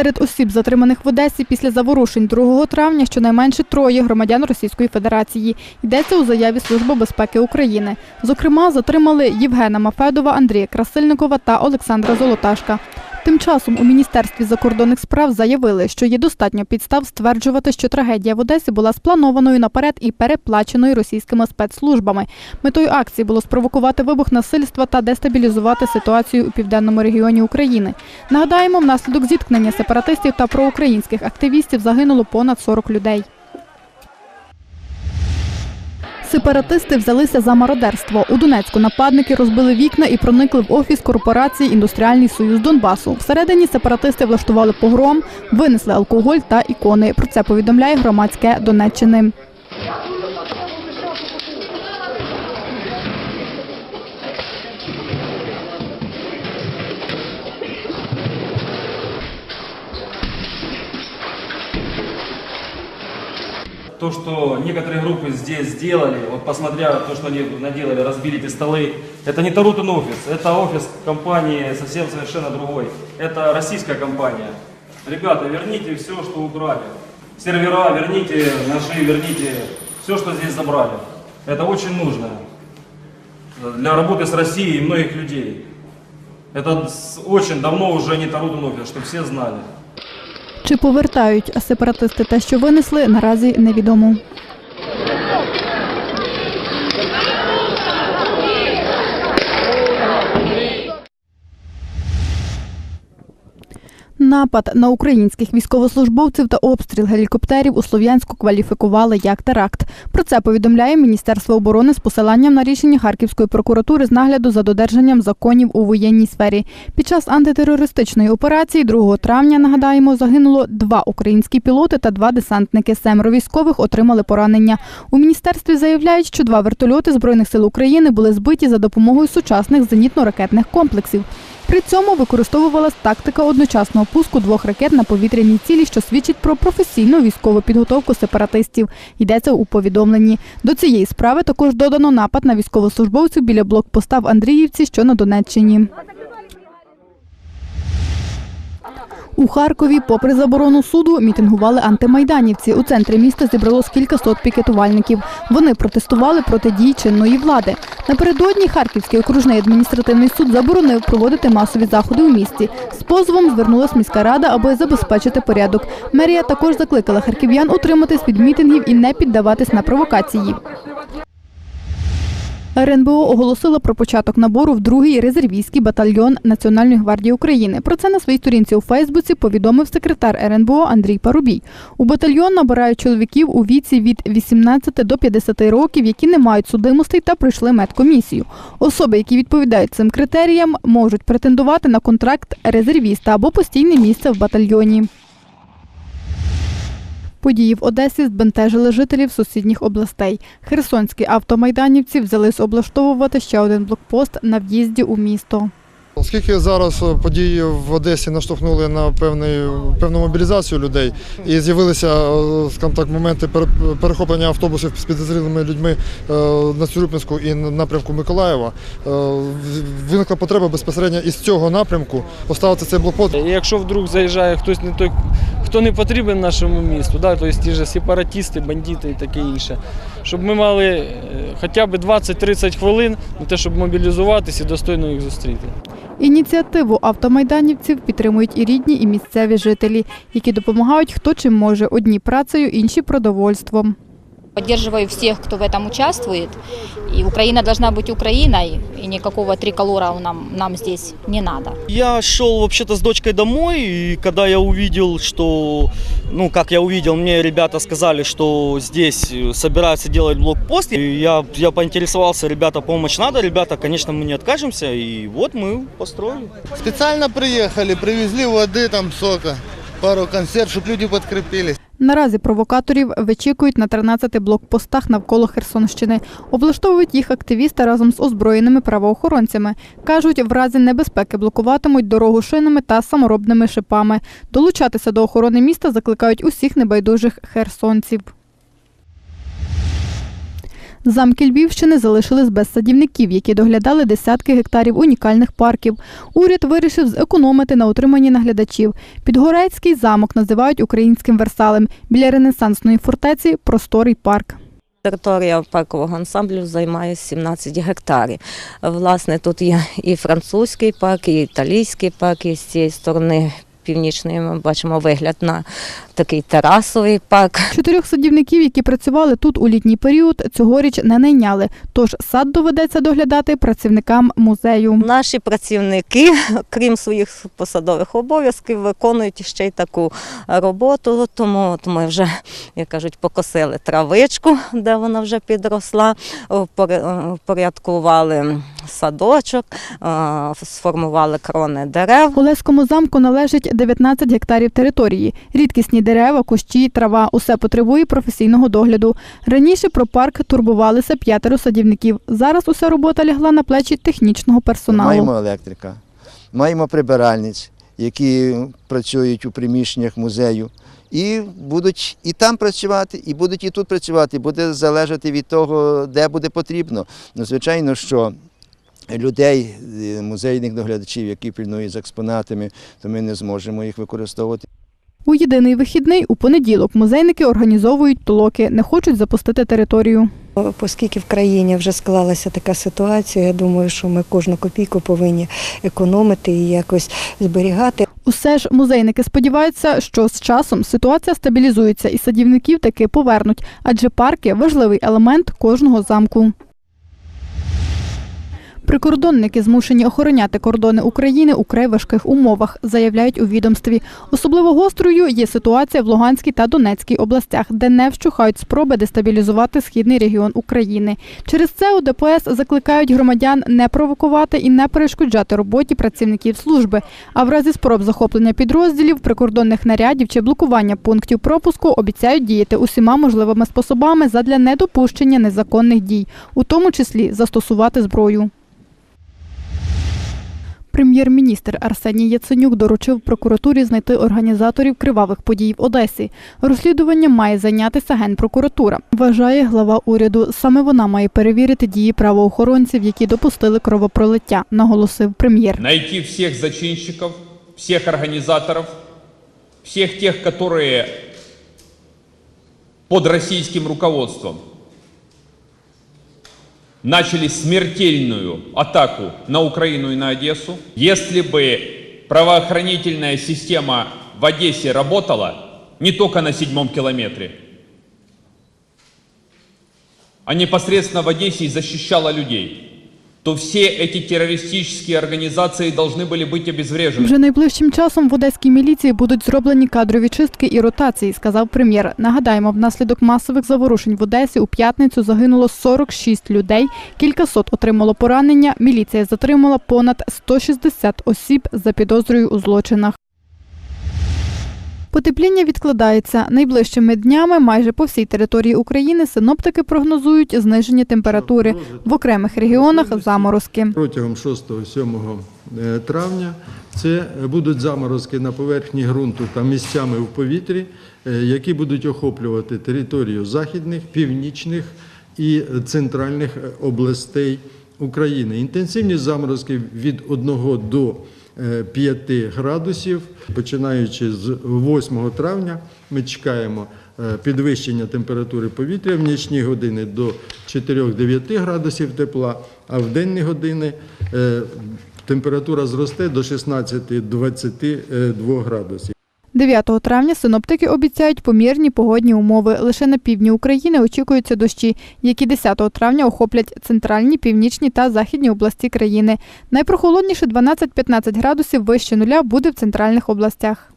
Серед осіб, затриманих в Одесі після заворушень 2 травня, щонайменше троє громадян Російської Федерації. Йдеться у заяві Служби безпеки України. Зокрема, затримали Євгена Мафедова, Андрія Красильникова та Олександра Золоташка. Тим часом у Міністерстві закордонних справ заявили, що є достатньо підстав стверджувати, що трагедія в Одесі була спланованою наперед і переплаченою російськими спецслужбами. Метою акції було спровокувати вибух насильства та дестабілізувати ситуацію у південному регіоні України. Нагадаємо, внаслідок зіткнення сепаратистів та проукраїнських активістів загинуло понад 40 людей. Сепаратисти взялися за мародерство. У Донецьку нападники розбили вікна і проникли в офіс корпорації Індустріальний Союз Донбасу. Всередині сепаратисти влаштували погром, винесли алкоголь та ікони. Про це повідомляє громадське Донеччини. То, что некоторые группы здесь сделали, вот посмотря то, что они наделали, разбили эти столы, это не Тарутин офис, это офис компании совсем совершенно другой. Это российская компания. Ребята, верните все, что убрали. Сервера верните, ножи верните, все, что здесь забрали. Это очень нужно для работы с Россией и многих людей. Это очень давно уже не Тарутин офис, чтобы все знали. Чи повертають сепаратисти те, що винесли, наразі невідомо. Напад на українських військовослужбовців та обстріл гелікоптерів у Слов'янську кваліфікували як теракт. Про це повідомляє Міністерство оборони з посиланням на рішення Харківської прокуратури з нагляду за додержанням законів у воєнній сфері. Під час антитерористичної операції 2 травня, нагадаємо, загинуло два українські пілоти та два десантники. Семеро військових отримали поранення. У міністерстві заявляють, що два вертольоти Збройних сил України були збиті за допомогою сучасних зенітно-ракетних комплексів. При цьому використовувалась тактика одночасного пуску двох ракет на повітряній цілі, що свідчить про професійну військову підготовку сепаратистів. Йдеться у повідомленні. До цієї справи також додано напад на військовослужбовців біля блокпоста в Андріївці, що на Донеччині. У Харкові, попри заборону суду, мітингували антимайданівці. У центрі міста зібралось кількасот пікетувальників. Вони протестували проти дій чинної влади. Напередодні Харківський окружний адміністративний суд заборонив проводити масові заходи у місті. З позовом звернулась міська рада, аби забезпечити порядок. Мерія також закликала харків'ян утриматись від мітингів і не піддаватись на провокації. РНБО оголосила про початок набору в другий резервістський батальйон Національної гвардії України. Про це на своїй сторінці у Фейсбуці повідомив секретар РНБО Андрій Парубій. У батальйон набирають чоловіків у віці від 18 до 50 років, які не мають судимостей та пройшли медкомісію. Особи, які відповідають цим критеріям, можуть претендувати на контракт резервіста або постійне місце в батальйоні. Події в Одесі збентежили жителів сусідніх областей. Херсонські автомайданівці взялись облаштовувати ще один блокпост на в'їзді у місто. Оскільки зараз е, події в Одесі наштовхнули на певний, певну мобілізацію людей і з'явилися е, скажімо так, моменти пере- перехоплення автобусів з підозрілими людьми е, на Цюрюпинську і на напрямку Миколаєва, виникла потреба безпосередньо із цього напрямку поставити цей блокпост. Якщо вдруг заїжджає хтось не той, хто не потрібен нашому місту, да, тобто ті ж сепаратісти, бандити і таке інше, щоб ми мали е, хоча б 20-30 хвилин на те, щоб мобілізуватися і достойно їх зустріти. Ініціативу автомайданівців підтримують і рідні, і місцеві жителі, які допомагають хто чим може. Одні працею, інші продовольством. Поддерживаю всех, кто в этом участвует. И Украина должна быть Украиной, и никакого триколора нам, нам здесь не надо. Я шел вообще-то с дочкой домой, и когда я увидел, что, ну, как я увидел, мне ребята сказали, что здесь э, собираются делать блокпост, и я, я поинтересовался, ребята, помощь надо, ребята, конечно, мы не откажемся, и вот мы построили. Специально приехали, привезли воды, там сока, пару консерв, чтобы люди подкрепились. Наразі провокаторів вичікують на 13 блокпостах навколо Херсонщини. Облаштовують їх активісти разом з озброєними правоохоронцями. Кажуть, в разі небезпеки блокуватимуть дорогу шинами та саморобними шипами. Долучатися до охорони міста закликають усіх небайдужих херсонців. Замки Львівщини залишились без садівників, які доглядали десятки гектарів унікальних парків. Уряд вирішив зекономити на утриманні наглядачів. Підгорецький замок називають українським Версалем. Біля ренесансної фортеці просторий парк. Територія паркового ансамблю займає 17 гектарів. Власне, тут є і французький парк, і італійський парк, і з цієї сторони північної ми бачимо вигляд на такий терасовий парк. Чотирьох садівників, які працювали тут у літній період, цьогоріч не найняли. Тож сад доведеться доглядати працівникам музею. Наші працівники, крім своїх посадових обов'язків, виконують ще й таку роботу. Тому от ми вже, як кажуть, покосили травичку, де вона вже підросла, впоря- впорядкували садочок, е, сформували крони дерев. Олеському замку належить 19 гектарів території. Рідкісні дерева, кущі, трава усе потребує професійного догляду. Раніше про парк турбувалися п'ятеро садівників. Зараз уся робота лягла на плечі технічного персоналу. Маємо електрика, маємо прибиральниць, які працюють у приміщеннях музею. І будуть і там працювати, і будуть і тут працювати. Буде залежати від того, де буде потрібно. Ну, звичайно, що людей, е, музейних доглядачів, які пильнують за експонатами, то ми не зможемо їх використовувати. У єдиний вихідний у понеділок музейники організовують толоки, не хочуть запустити територію. Оскільки в країні вже склалася така ситуація, я думаю, що ми кожну копійку повинні економити і якось зберігати. Усе ж музейники сподіваються, що з часом ситуація стабілізується і садівників таки повернуть, адже парки важливий елемент кожного замку. Прикордонники змушені охороняти кордони України у край важких умовах, заявляють у відомстві. Особливо гострою є ситуація в Луганській та Донецькій областях, де не вщухають спроби дестабілізувати східний регіон України. Через це у ДПС закликають громадян не провокувати і не перешкоджати роботі працівників служби. А в разі спроб захоплення підрозділів, прикордонних нарядів чи блокування пунктів пропуску обіцяють діяти усіма можливими способами задля недопущення незаконних дій, у тому числі застосувати зброю. Прем'єр-міністр Арсеній Яценюк доручив прокуратурі знайти організаторів кривавих подій в Одесі. Розслідуванням має зайнятися генпрокуратура. Вважає глава уряду. Саме вона має перевірити дії правоохоронців, які допустили кровопролиття, наголосив прем'єр. найти всех зачинщиков, всех организаторов, всех тех, которые под российским руководством начали смертельную атаку на Украину и на Одессу. Если бы правоохранительная система в Одессе работала не только на седьмом километре, а непосредственно в Одессе и защищала людей, то все эти террористические организации должны были быть обезврежены. Вже найближчим часом в одеській міліції будуть зроблені кадрові чистки і ротації, сказав прем'єр. Нагадаємо, внаслідок масових заворушень в Одесі у п'ятницю загинуло 46 людей, кількасот отримало поранення. Міліція затримала понад 160 осіб за підозрою у злочинах. Потепління відкладається. Найближчими днями майже по всій території України синоптики прогнозують зниження температури. В окремих регіонах заморозки. Протягом 6-7 е, травня це будуть заморозки на поверхні ґрунту та місцями в повітрі, е, які будуть охоплювати територію західних, північних і центральних е, областей України. Інтенсивність заморозків від 1 до е, 5 градусів. Починаючи з 8 травня, ми чекаємо е, підвищення температури повітря в нічні години до 4-9 градусів тепла, а в денні години е, температура зросте до 16-22 градусів. 9 травня синоптики обіцяють помірні погодні умови. Лише на півдні України очікуються дощі, які 10 травня охоплять центральні, північні та західні області країни. Найпрохолодніше 12-15 градусів вище нуля буде в центральних областях.